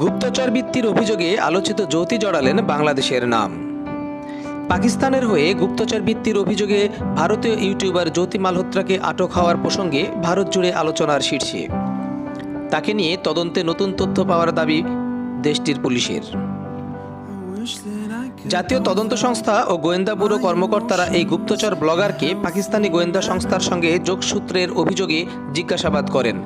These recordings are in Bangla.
গুপ্তচর বৃত্তির অভিযোগে আলোচিত জ্যোতি জড়ালেন বাংলাদেশের নাম। পাকিস্তানের হয়ে গুপ্তচর বৃত্তির অভিযোগে ভারতীয় ইউটিউবার জ্যোতি মালহোত্রাকে আটক হওয়ার প্রসঙ্গে ভারত জুড়ে আলোচনার শীর্ষে। তাকে নিয়ে তদন্তে নতুন তথ্য পাওয়ার দাবি দেশটির পুলিশের। জাতীয় তদন্ত সংস্থা ও গোয়েন্দা ব্যুরো কর্মকর্তারা এই গুপ্তচর ব্লগারকে পাকিস্তানি গোয়েন্দা সংস্থার সঙ্গে যোগসূত্রের অভিযোগে জিজ্ঞাসাবাদ করেন।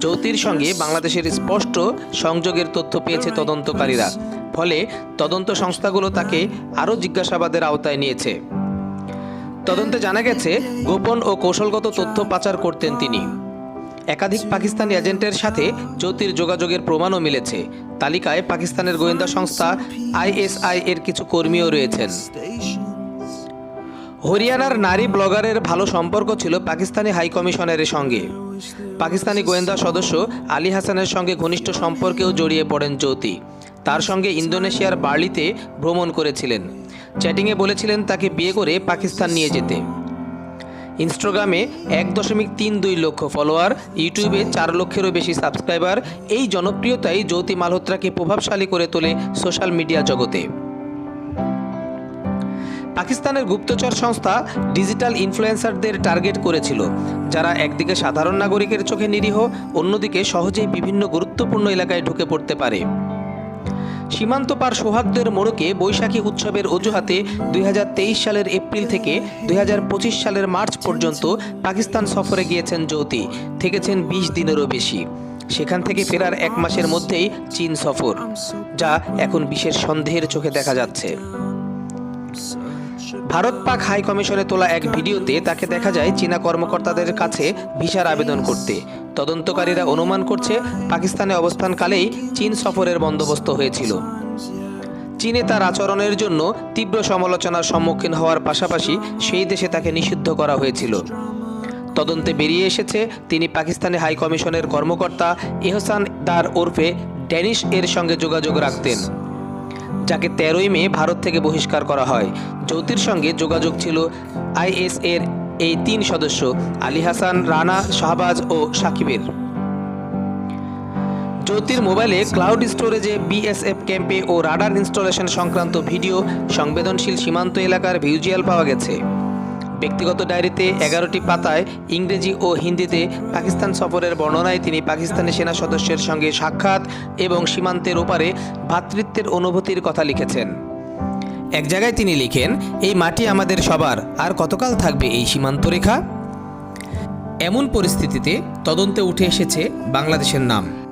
জ্যোতির সঙ্গে বাংলাদেশের স্পষ্ট সংযোগের তথ্য পেয়েছে তদন্তকারীরা। ফলে তদন্ত সংস্থাগুলো তাকে আরও জিজ্ঞাসাবাদের আওতায় নিয়েছে। তদন্তে জানা গেছে, গোপন ও কৌশলগত তথ্য পাচার করতেন তিনি। একাধিক পাকিস্তানি এজেন্টের সাথে জ্যোতির যোগাযোগের প্রমাণও মিলেছে। তালিকায় পাকিস্তানের গোয়েন্দা সংস্থা আইএসআই এর কিছু কর্মীও রয়েছেন। হরিয়ানার নারী ব্লগারের ভালো সম্পর্ক ছিল পাকিস্তানি হাইকমিশনের সঙ্গে। পাকিস্তানি গোয়েন্দা সদস্য আলী হাসানের সঙ্গে ঘনিষ্ঠ সম্পর্কেও জড়িয়ে পড়েন জ্যোতি। তার সঙ্গে ইন্দোনেশিয়ার বার্লিতে ভ্রমণ করেছিলেন। চ্যাটিংয়ে বলেছিলেন তাকে বিয়ে করে পাকিস্তান নিয়ে যেতে। ইনস্টাগ্রামে এক দশমিক তিন দুই লক্ষ ফলোয়ার, ইউটিউবে চার লক্ষেরও বেশি সাবস্ক্রাইবার। এই জনপ্রিয়তাই জ্যোতি মালহোত্রাকে প্রভাবশালী করে তোলে সোশ্যাল মিডিয়া জগতে। পাকিস্তানের গুপ্তচর সংস্থা ডিজিটাল ইনফ্লুয়েন্সারদের টার্গেট করেছিল, যারা একদিকে সাধারণ নাগরিকের চোখে নিরীহ, অন্যদিকে সহজেই বিভিন্ন গুরুত্বপূর্ণ এলাকায় ঢুকে পড়তে পারে। সীমান্ত পার সৌহার্দ্যের মোড়কে বৈশাখী উৎসবের অজুহাতে দুই হাজার তেইশ সালের এপ্রিল থেকে দুই হাজার পঁচিশ সালের মার্চ পর্যন্ত পাকিস্তান সফরে গিয়েছেন জ্যোতি থেকেছেন বিশ দিনেরও বেশি। সেখান থেকে ফেরার এক মাসের মধ্যেই চীন সফর, যা এখন বিশেষ সন্দেহের চোখে দেখা যাচ্ছে। ভারত পাক হাই কমিশনে তোলা এক ভিডিওতে তাকে দেখা যায় চীনা কর্মকর্তাদের কাছে ভিসার আবেদন করতে। তদন্তকারীরা অনুমান করছে পাকিস্তানে অবস্থানকালেই চীন সফরের বন্দোবস্ত হয়েছিল। চীনে তার আচরণের জন্য তীব্র সমালোচনার সম্মুখীন হওয়ার পাশাপাশি সেই দেশে তাকে নিষিদ্ধ করা হয়েছিল। তদন্তে বেরিয়ে এসেছে তিনি পাকিস্তানি হাই কমিশনের কর্মকর্তা এহসান দার ওরফে ড্যানিশ এর সঙ্গে যোগাযোগ রাখতেন। যাকে তেরোই মে ভারত থেকে বহিষ্কার করা হয়। জ্যোতির সঙ্গে যোগাযোগ ছিল আইএস এর এই তিন সদস্য, আলী হাসান, রানা, শাহবাজ ও সাকিবের। জ্যোতির মোবাইলে ক্লাউড স্টোরেজে বিএসএফ ক্যাম্পে ও রাডার ইনস্টলেশন সংক্রান্ত ভিডিও সংবেদনশীল সীমান্ত এলাকার ভিউজুয়াল পাওয়া গেছে। ব্যক্তিগত ডায়েরিতে এগারোটি পাতায় ইংরেজি ও হিন্দিতে পাকিস্তান সফরের বর্ণনায় তিনি পাকিস্তানি সেনা সদস্যের সঙ্গে সাক্ষাৎ এবং সীমান্তের ওপারে ভ্রাতৃত্বের অনুভূতির কথা লিখেছেন। এক জায়গায় তিনি লিখেন, এই মাটি আমাদের সবার, আর কতকাল থাকবে এই সীমান্ত রেখা? এমন পরিস্থিতিতে তদন্তে উঠে এসেছে বাংলাদেশের নাম।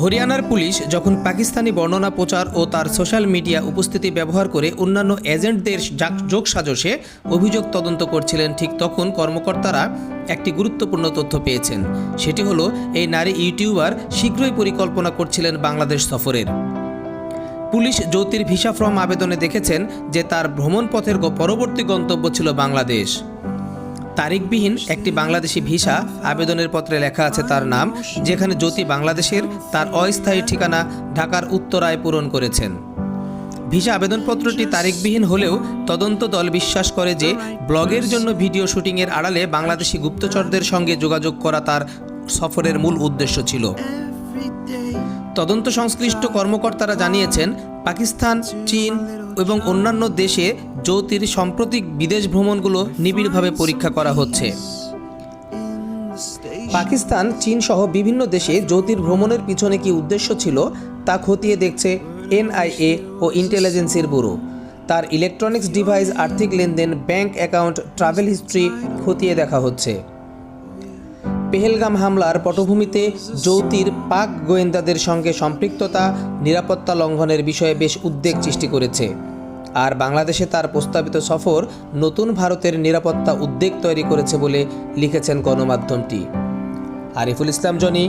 হরিয়ানার পুলিশ যখন পাকিস্তানি বর্ণনা প্রচার ও তার সোশ্যাল মিডিয়া উপস্থিতি ব্যবহার করে অন্যান্য এজেন্টদের যাক- যোগসাজশে অভিযোগ তদন্ত করছিলেন, ঠিক তখন কর্মকর্তারা একটি গুরুত্বপূর্ণ তথ্য পেয়েছেন। সেটি হলো, এই নারী ইউটিউবার শীঘ্রই পরিকল্পনা করছিলেন বাংলাদেশ সফরের। পুলিশ জ্যোতির ভিসা ফর্ম আবেদনে দেখেছেন যে তার ভ্রমণ পথের পরবর্তী গন্তব্য ছিল বাংলাদেশ। তারিখবিহীন একটি বাংলাদেশি ভিসা আবেদনের পত্রে লেখা আছে তার নাম, যেখানে জ্যোতি বাংলাদেশের তার অস্থায়ী ঠিকানা ঢাকার উত্তরায় পূরণ করেছেন। ভিসা আবেদনপত্রটি তারিখবিহীন হলেও তদন্ত দল বিশ্বাস করে যে ব্লগের জন্য ভিডিও শুটিংয়ের আড়ালে বাংলাদেশি গুপ্তচরদের সঙ্গে যোগাযোগ করা তার সফরের মূল উদ্দেশ্য ছিল। তদন্ত সংশ্লিষ্ট কর্মকর্তারা জানিয়েছেন পাকিস্তান, চীন এবং অন্যান্য দেশে জ্যোতির সাম্প্রতিক বিদেশ ভ্রমণগুলো নিবিড়ভাবে পরীক্ষা করা হচ্ছে। পাকিস্তান, চীন সহ বিভিন্ন দেশে জ্যোতির ভ্রমণের পিছনে কি উদ্দেশ্য ছিল তা খতিয়ে দেখছে এনআইএ ও ইন্টেলিজেন্সের ব্যুরো। তার ইলেকট্রনিক্স ডিভাইস, আর্থিক লেনদেন, ব্যাংক অ্যাকাউন্ট, ট্রাভেল হিস্ট্রি খতিয়ে দেখা হচ্ছে। পেহেলগাম হামলার পটভূমিতে জ্যোতির পাক গোয়েন্দাদের সঙ্গে সম্পৃক্ততা, নিরাপত্তা লঙ্ঘনের বিষয়ে বেশ উদ্বেগ সৃষ্টি করেছে। আর বাংলাদেশে তার প্রস্তাবিত সফর নতুন ভারতের নিরাপত্তা উদ্বেগ তৈরি করেছে বলে লিখেছেন গণমাধ্যমটি। আরিফুল ইসলাম, জনি